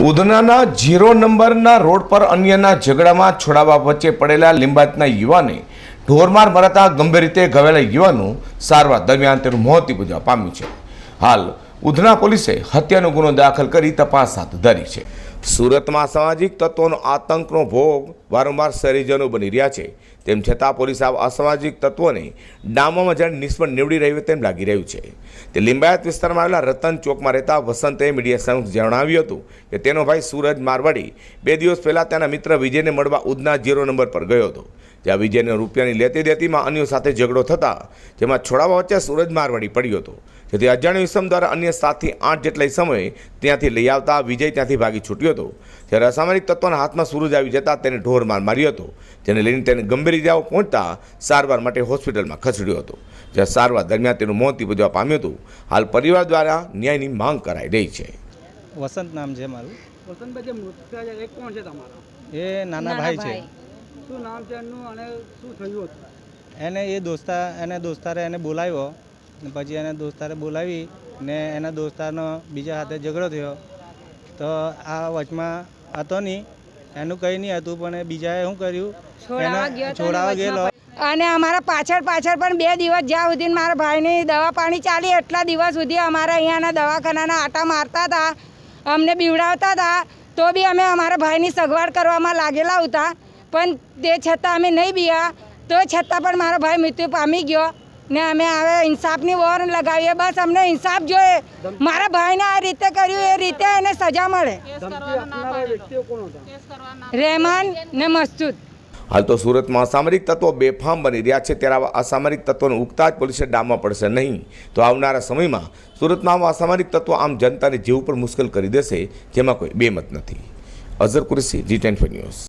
ઉધનાના zero નંબરના road પર અન્યના ઝઘડામાં છોડાવવા વચ્ચે પડેલા લિંબાતના યુવાને ઢોરમાર મરાતા ગંભીર રીતે ઘવાયેલા યુવાનું સારવાર દરમિયાન તેનું મોત નિપજવા પામ્યું છે. હાલ ઉધના પોલીસે હત્યાનો ગુનો દાખલ કરી તપાસ હાથ ધરી છે. સુરતમાં સામાજિક તત્વોનો આતંકનો ભોગ વારંવાર શહેરીજનો બની રહ્યા છે. તેમ છતાં પોલીસ આ અસામાજિક તત્વોને ડામવામાં જાણે નિષ્ફળ નીવડી રહ્યું તેમ લાગી રહ્યું છે. તે લિંબાયત વિસ્તારમાં આવેલા રતન ચોકમાં રહેતા વસંતે મીડિયા સમક્ષ જણાવ્યું હતું કે તેનો ભાઈ સૂરજ મારવાડી બે દિવસ પહેલાં તેના મિત્ર વિજયને મળવા ઉધના જીરો નંબર પર ગયો હતો. જ્યાં વિજયને રૂપિયાની લેતી દેતીમાં અન્યો સાથે ઝઘડો થતા જેમાં છોડાવવા વચ્ચે સૂરજ મારવાડી પડ્યો હતો. જેથી અજાણ્યો ઇસમ દ્વારા અન્ય સાતથી આઠ જેટલા સમયે ત્યાંથી લઈ આવતા વિજય ત્યાંથી ભાગી છૂટ્યો હતો. જ્યારે અસામરિક તત્વોના હાથમાં સૂરજ આવી જતા તેને ઢોર માર માર્યો હતો. જેને લઈને તેને ગંભીર ઇજાઓ પહોંચતા સારવાર માટે હોસ્પિટલમાં ખસેડ્યો હતો. જ્યાં સારવાર દરમિયાન તેનું મોત નિપજવા પામ્યું હતું. હાલ પરિવાર દ્વારા ન્યાયની માંગ કરાઈ રહી છે. વસંત નામ છે મારું. વસંતભાઈ જે મૃત્યુ છે એ કોણ છે તમારા? એ નાના ભાઈ છે. શું નામ છે એમનું અને શું થયું હતું? એને એ દોસ્તા એને દોસ્તારે એને બોલાવ્યો ને પછી એને દોસ્તારે બોલાવી ને એના દોસ્તારનો બીજા હાથે ઝઘડો થયો. તો આ વચમાં હતો નહીં એનું કંઈ નહીં હતું પણ એ બીજાએ શું કર્યું? છોડાવવા ગયેલો. અને અમારા પાછળ પાછળ પણ બે દિવસ જ્યાં સુધી મારા ભાઈની દવા પાણી ચાલી એટલા દિવસ સુધી અમારા અહીંયાના દવાખાનાના આટા મારતા હતા અમને બીવડાવતા હતા તો બી અમે અમારા ભાઈની સગવડ કરવામાં લાગેલા હતા. પણ તે છતાં અમે નહીં બીયા. તો છતાં પણ મારો ભાઈ મૃત્યુ પામી ગયો. ને અમે હવે ઇન્સાફની વોર લગાવીએ. બસ અમને ઇન્સાફ જોઈએ. મારા ભાઈને આ રીતે કર્યું એ રીતે એને સજા મળે. રહેમાન ને મસ્જૂદ. હાલ તો સુરતમાં અસામરિક તત્વો બેફામ બની રહ્યા છે. ત્યારે આવા અસામરિક તત્વોને ઉગતા જ પોલીસે ડામવા પડશે નહીં. તો આવનારા સમયમાં સુરતમાં આવા અસામરિક તત્વો આમ જનતાને જીવ પર મુશ્કેલ કરી દેશે જેમાં કોઈ બેમત નથી. Azhar Qureshi ji ten news.